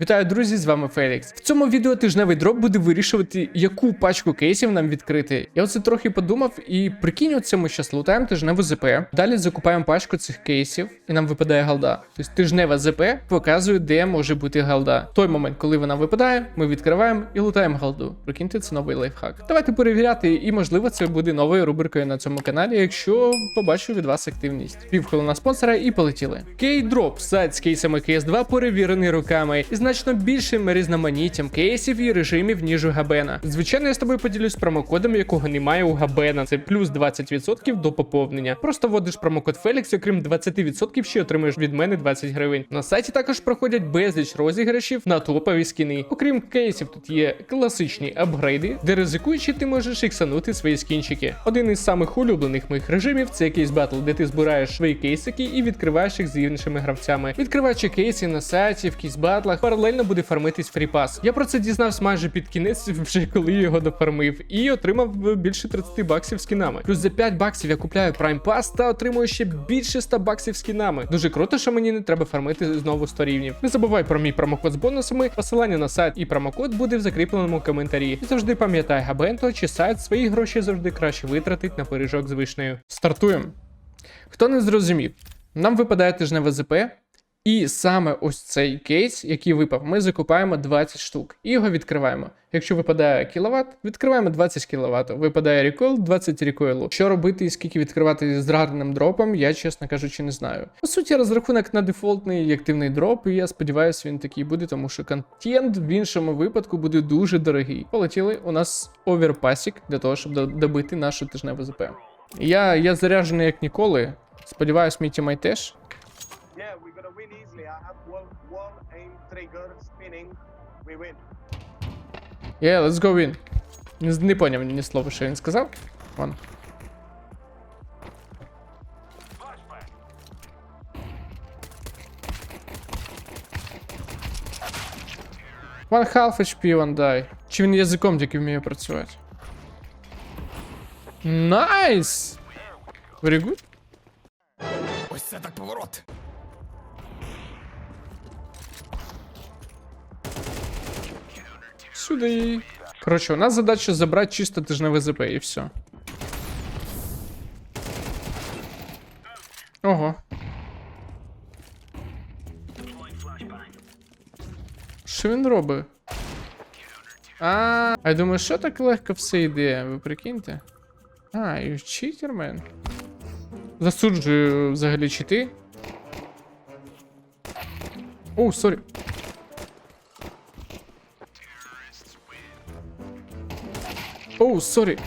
Вітаю, друзі! З вами Фелікс. В цьому відео тижневий дроп буде вирішувати, яку пачку кейсів нам відкрити. Я оце трохи подумав і прикинь, оце ми щас лутаємо тижневу ЗП. Далі закупаємо пачку цих кейсів, і нам випадає галда. Тобто тижнева ЗП показує, де може бути галда. Той момент, коли вона випадає, ми відкриваємо і лутаємо галду. Прикиньте, це новий лайфхак. Давайте перевіряти, і можливо це буде новою рубрикою на цьому каналі, якщо побачу від вас активність. Півхвилина спонсора і полетіли. Кейдроп сайт з кейсами CS2 перевірений руками значно більшим різноманіттям кейсів і режимів, ніж у Габена. Звичайно, я з тобою поділюсь промокодом, якого немає у Габена. Це плюс 20% до поповнення. Просто вводиш промокод Фелікс, окрім 20% ще отримаєш від мене 20 гривень. На сайті також проходять безліч розіграшів на топові скіни. Окрім кейсів, тут є класичні апгрейди, де ризикуючи, ти можеш іксанути свої скінчики. Один із самих улюблених моїх режимів це кейс батл, де ти збираєш свої кейсики і відкриваєш їх з іншими гравцями. Відкриваючи кейси на сайті, в кейс батлах, паралельно буде фармитись фріпас. Я про це дізнався майже під кінець, вже коли його дофармив, і отримав більше 30 баксів скінами. Плюс за 5 баксів я купляю Prime Pass та отримую ще більше 100 баксів скінами. Дуже круто, що мені не треба фармити знову 100 рівнів. Не забувай про мій промокод з бонусами. Посилання на сайт і промокод буде в закріпленому коментарі. І завжди пам'ятай, Габенто чи сайт свої гроші завжди краще витратить на пиріжок з вишнею. Стартуємо. Хто не зрозумів, нам випадає тижневе ЗП, і саме ось цей кейс, який випав, ми закупаємо 20 штук і його відкриваємо. Якщо випадає кіловат, відкриваємо 20 кВт. Випадає рекойл, 20 рекойлу. Що робити і скільки відкривати з гарним дропом, я чесно кажучи, не знаю. По суті, розрахунок на дефолтний і активний дроп, і я сподіваюся, він такий буде, тому що контент в іншому випадку буде дуже дорогий. Полетіли у нас оверпасік для того, щоб добити нашу тижневу ЗП. Я, я заряджений як ніколи. Сподіваюсь, мій тімейт теж. Yeah, we're gonna win easily. I have one, one aim trigger spinning. We win. Yeah, let's go in. Не, не поняв ні слова, що він сказав. Вон. One half HP, one die. Чи він язиком тільки вміє працювати? Найс! Very good. Ось це так поворот. Сюди. Коротше, у нас задача забрати чисто тижневе ЗП і все. Ого. Що він робить? А, я думаю, що так легко все йде, ви прикиньте? А, і читермен. Засуджую взагалі чити. О, сорі. Оу, сорі.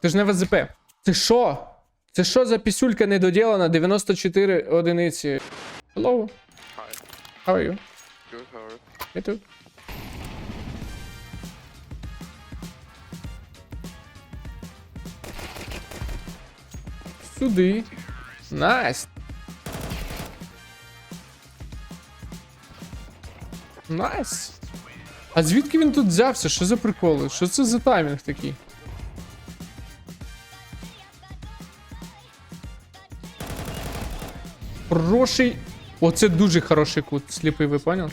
Ти ж не ВЗП. Це що? Це що за пісюлька недоділана 94 одиниці? Hello. How are you? Good, how are you? Me too. Сюди. Найс. Найс. А звідки він тут взявся? Що за приколи? Що це за таймінг такий? Хороший. Оце дуже хороший кут. Сліпий, ви понял?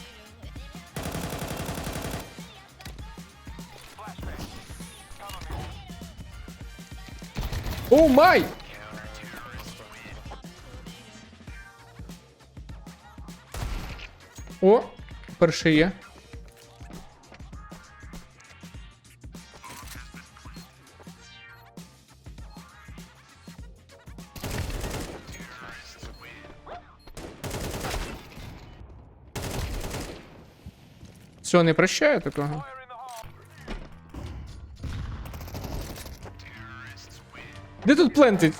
О май! О, перший є. Все, не прощаю такого. Де тут плентить?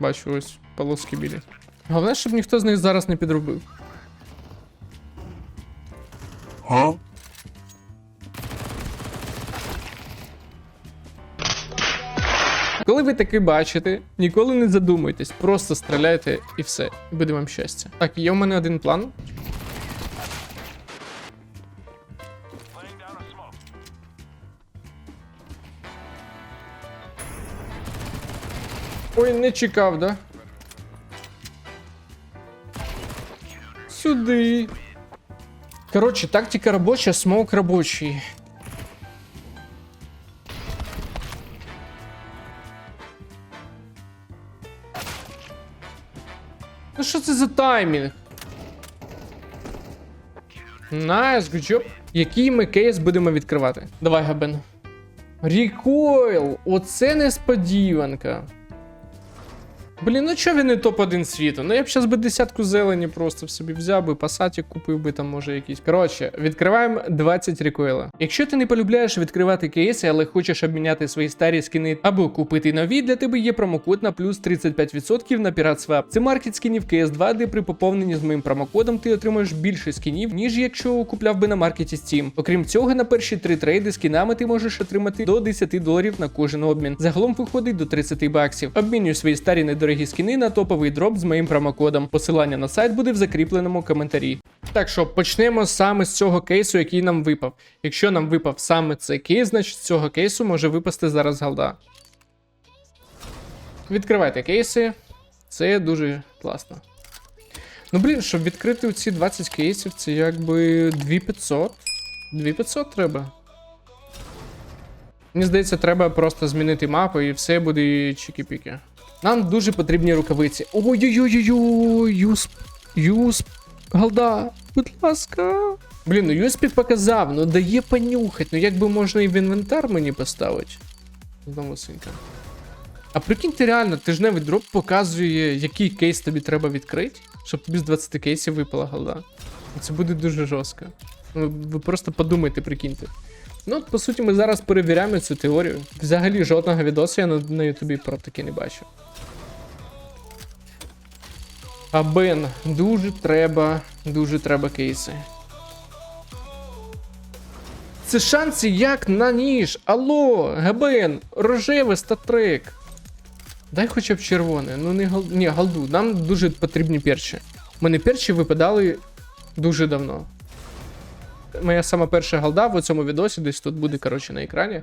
Бачу, ось полоски білі. Головне, щоб ніхто з них зараз не підробив. Коли ви таке бачите, ніколи не задумуйтесь, просто стріляйте і все. Буде вам щастя. Так, є в мене один план. Ой, не чекав, да? Сюди. Коротше, тактика робоча, смок робочий. Що це за таймінг? Найс, good job. Який ми кейс будемо відкривати? Давай, Габен. Рікойл! Оце несподіванка. Блін, ну чого він не топ-1 світу? Ну я б зараз би десятку зелені просто в собі взяв би, пасаті купив би там, може, якийсь. Коротше, відкриваємо 20 рекойла. Якщо ти не полюбляєш відкривати кейси, але хочеш обміняти свої старі скини або купити нові, для тебе є промокод на плюс 35% на PiratSwap. Це маркет скінів CS2, де при поповненні з моїм промокодом ти отримаєш більше скінів, ніж якщо купляв би на маркеті Steam. Окрім цього, на перші три трейди скінами ти можеш отримати до 10 доларів на кожен обмін. Загалом виходить до 30 баксів. Обмінюй свої старі недорогі скіни на топовий дроп з моїм промокодом. Посилання на сайт буде в закріпленому коментарі. Так що почнемо саме з цього кейсу, який нам випав. Якщо нам випав саме цей кейс, значить з цього кейсу може випасти зараз галда. Відкривайте кейси. Це дуже класно. Ну блін, щоб відкрити ці 20 кейсів, це якби 2500. 2500 треба. Мені здається, треба просто змінити мапу і все буде чікі-піки. Нам дуже потрібні рукавиці. Ой-ой-ой-ой, юсп, юсп, голда, будь ласка. Блін, ну юспік показав, ну дає понюхать, ну як би можна і в інвентар мені поставити. Знову синька. А прикиньте реально, тижневий дроп показує, який кейс тобі треба відкрити, щоб тобі з 20 кейсів випала голда. Це буде дуже жорстко. Ну, ви просто подумайте, прикиньте. Ну, от, по суті, ми зараз перевіряємо цю теорію. Взагалі жодного відосу я на, на Ютубі про таке не бачу. А Бен, дуже треба, дуже треба кейси. Це шанси як на ніж. Алло, Габен, рожевий статрек. Дай хоча б червоне. Ну не гал... Ні, галду. Нам дуже потрібні перчі. У мене перчі випадали дуже давно. Моя сама перша галда в цьому відосі, десь тут буде, коротше, на екрані.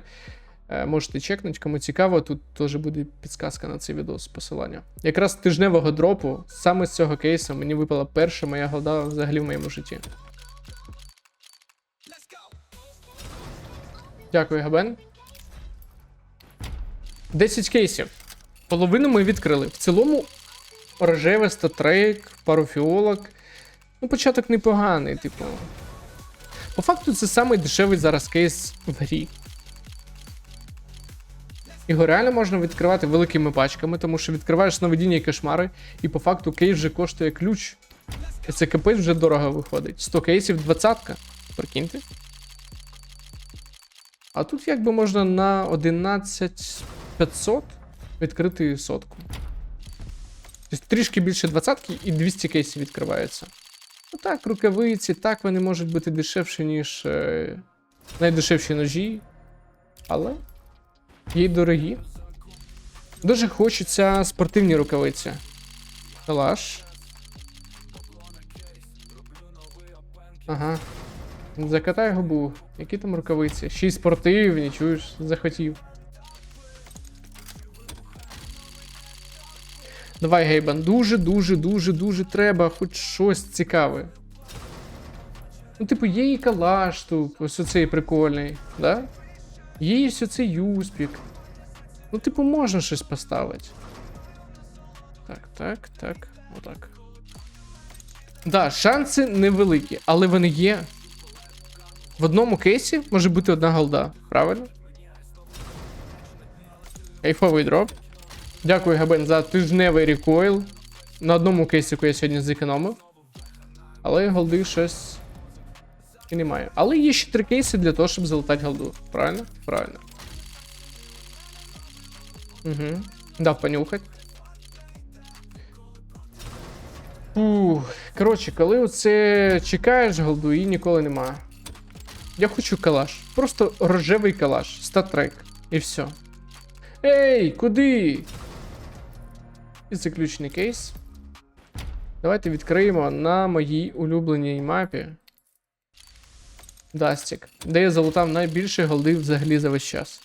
Е, Можете чекнути, кому цікаво, тут теж буде підсказка на цей відос, посилання. Якраз тижневого дропу, саме з цього кейсу, мені випала перша моя голда взагалі в моєму житті. Дякую, Габен. 10 кейсів. Половину ми відкрили. В цілому рожеве, статрейк, пару фіолок. Ну, початок непоганий, типу. По факту, це самий дешевий зараз кейс в грі. Його реально можна відкривати великими пачками, тому що відкриваєш сновидіння і кошмари, і по факту кейс вже коштує ключ. Це капець вже дорого виходить. 100 кейсів 20 Прикиньте. А тут якби можна на 11500 відкрити сотку. Тобто трішки більше 20 і 200 кейсів відкривається. Ну так, рукавиці, так вони можуть бути дешевші, ніж е, найдешевші ножі. Але є й дорогі. Дуже хочеться спортивні рукавиці. Калаш. Ага. Закатай губу. Які там рукавиці? Ще й спортивні, чуєш, захотів. Давай, Гейбан, дуже, дуже, дуже, дуже треба хоч щось цікаве. Ну, типу, є і калаш тут, ось оцей прикольний, да? Є і ось оцей юспік. Ну, типу, можна щось поставити. Так, так, так, отак. Да, шанси невеликі, але вони є. В одному кейсі може бути одна голда, правильно? Кайфовий дроп. Дякую, Габен, за тижневий рекойл. На одному кейсику я сьогодні зекономив. Але голди щось і немає. Але є ще три кейси для того, щоб залутати голду. Правильно? Правильно. Угу. Дав понюхать. Ух. Коротше, коли оце чекаєш голду, її ніколи нема. Я хочу калаш. Просто рожевий калаш. Статрек. І все. Ей, куди? І заключний кейс. Давайте відкриємо на моїй улюбленій мапі. Дастік, де я залутав найбільше голди взагалі за весь час.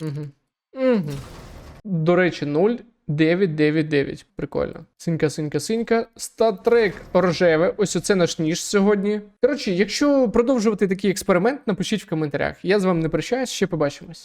Угу. Угу. До речі, 0. 999. Прикольно. Синька, синька, синька. Статрек рожеве. Ось оце наш ніж сьогодні. Коротше, якщо продовжувати такий експеримент, напишіть в коментарях. Я з вами не прощаюсь, ще побачимось.